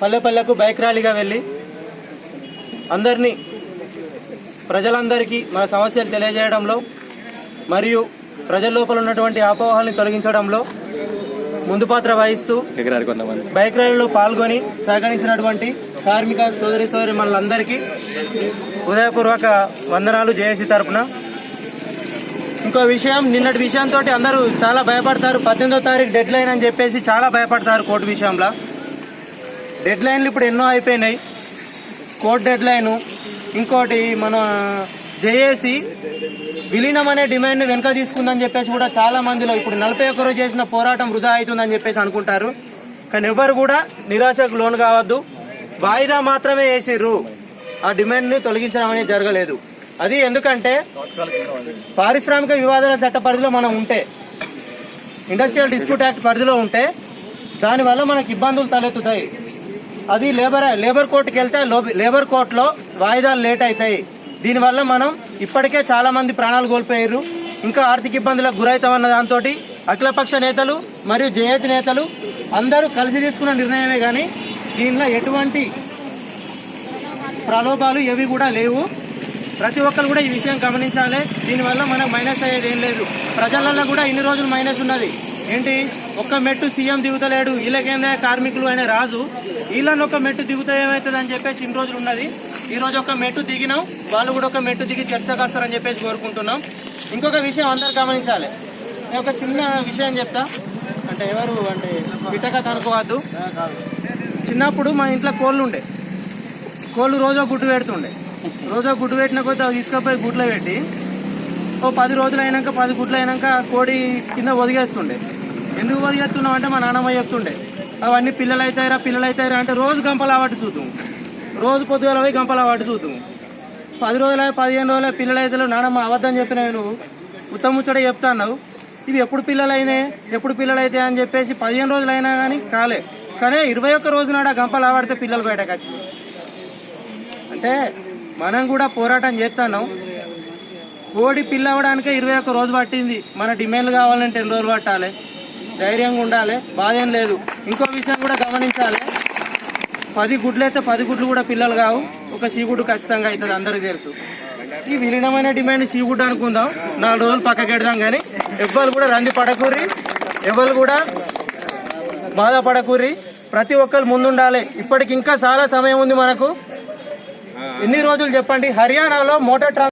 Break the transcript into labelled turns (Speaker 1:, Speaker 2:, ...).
Speaker 1: పల్లె పల్లెకు బైక్ ర్యాలీగా వెళ్ళి అందరినీ ప్రజలందరికీ మన సమస్యలు తెలియజేయడంలో మరియు ప్రజల లోపల ఉన్నటువంటి అపోహల్ని తొలగించడంలో ముందు పాత్ర వహిస్తూ బైక్ ర్యాలీలో పాల్గొని సహకరించినటువంటి కార్మిక సోదరి సోదరి మనలందరికీ హృదయపూర్వక వందనాలు జేఏసీ తరపున. ఇంకో విషయం నిన్నటి విషయంతో అందరూ చాలా భయపడతారు. పద్దెనిమిదో తారీఖు డెడ్ లైన్ అని చెప్పేసి చాలా భయపడతారు కోర్టు విషయంలో. డెడ్ లైన్లు ఇప్పుడు ఎన్నో అయిపోయినాయి. కోర్టు డెడ్ లైను ఇంకోటి మన జేఏసీ విలీనం అనే డిమాండ్ వెనక తీసుకుందని చెప్పేసి కూడా చాలా మందిలో ఇప్పుడు నలభై ఒక్క రోజు చేసిన పోరాటం వృధా అవుతుందని చెప్పేసి అనుకుంటారు. కానీ ఎవరు కూడా నిరాశకు లోను కావద్దు. వాయిదా మాత్రమే వేసిర్రు. ఆ డిమాండ్ని తొలగించడం అనేది జరగలేదు. అది ఎందుకంటే పారిశ్రామిక వివాదాల చట్ట పరిధిలో మనం ఉంటే ఇండస్ట్రియల్ డిస్ప్యూట్ యాక్ట్ పరిధిలో ఉంటే దానివల్ల మనకి ఇబ్బందులు తలెత్తుతాయి. అది లేబర్ లేబర్ కోర్టుకి వెళ్తే లేబర్ కోర్టులో వాయిదాలు లేట్ అవుతాయి దీనివల్ల మనం ఇప్పటికే చాలా మంది ప్రాణాలు కోల్పోయారు. ఇంకా ఆర్థిక ఇబ్బందులకు గురవుతామన్న దాంతో అఖిలపక్ష నేతలు మరియు జయతి నేతలు అందరూ కలిసి తీసుకున్న నిర్ణయమే కానీ దీనిలో ఎటువంటి ప్రలోభాలు ఏవి కూడా లేవు. ప్రతి ఒక్కరు కూడా ఈ విషయం గమనించాలి. దీనివల్ల మనకు మైనస్ అయ్యేది ఏం లేదు. ప్రజలలో కూడా ఇన్ని రోజులు మైనస్ ఉన్నది. ఏంటి? ఒక్క మెట్టు సీఎం దిగుతలేడు. వీళ్ళకేందే కార్మికులు అనే రాజు. వీళ్ళని ఒక మెట్టు దిగుతా ఏమవుతుంది అని చెప్పేసి ఇన్ని రోజులు ఉన్నది. ఈ రోజు ఒక మెట్టు దిగినాం. వాళ్ళు కూడా ఒక మెట్టు దిగి చర్చకు వస్తారని చెప్పేసి కోరుకుంటున్నాం. ఇంకొక విషయం అందరు గమనించాలి. నేను ఒక చిన్న విషయం చెప్తా. అంటే ఎవరు అంటే పిట్టక అనుకోవద్దు చిన్నప్పుడు మా ఇంట్లో కోళ్ళు ఉండే. కోళ్ళు రోజో గుడ్డు పెడుతుండే. రోజో గుడ్డు పెట్టిన కొద్దిగా అవి తీసుకుపోయి గుడ్లో పెట్టి ఓ పది రోజులు అయినాక పది గుడ్లు అయినాక కోడి కింద ఒదిగేస్తుండే. ఎందుకు ఒదిగేస్తున్నాం అంటే మా నాన్నమ్మ చెప్తుండే. అవన్నీ పిల్లలు అవుతాయిరా పిల్లలు అవుతాయిరా అంటే రోజు గంపలు ఆవాటి చూద్దాం. రోజు పొద్దుగల పోయి గంపలు ఆవాటి చూద్దాం. పది రోజుల పదిహేను రోజుల పిల్లలు అయితే నాన్నమ్మ అబద్ధం చెప్పినావు నువ్వు ఉత్తమ ముచ్చట చెప్తాన్నావు ఇవి ఎప్పుడు పిల్లలు అయినాయి ఎప్పుడు పిల్లలైతే అని చెప్పేసి పదిహేను రోజులు అయినా కానీ కాలే. కానీ ఇరవై ఒక్క రోజు నాడు ఆ గంపలు ఆవాడితే పిల్లలు బయటకు వచ్చినాయి. అంటే మనం కూడా పోరాటం చేస్తున్నాం కోడి పిల్ల అవ్వడానికే ఇరవై ఒక్క రోజు పట్టింది. మన డిమాండ్లు కావాలంటే ఎన్ని రోజులు పట్టాలి? ధైర్యంగా ఉండాలి. బాధ ఏం లేదు. ఇంకో విషయం కూడా గమనించాలి. పది గుడ్లు అయితే పది గుడ్లు కూడా పిల్లలు కావు. ఒక సీగుడ్డు ఖచ్చితంగా అవుతుంది అందరికీ తెలుసు. ఈ విలీనమైన డిమాండ్ సీగుడ్డు అనుకుందాం. నాలుగు రోజులు పక్కకి పెడదాం కానీ ఎవ్వరు కూడా రంది పడకూరి. ఎవరు కూడా బాధపడకూరి ప్రతి ఒక్కరు ముందుండాలి. ఇప్పటికి ఇంకా చాలా సమయం ఉంది మనకు. ఎన్ని రోజులు చెప్పండి? హర్యానాలో మోటార్ ట్రాన్స్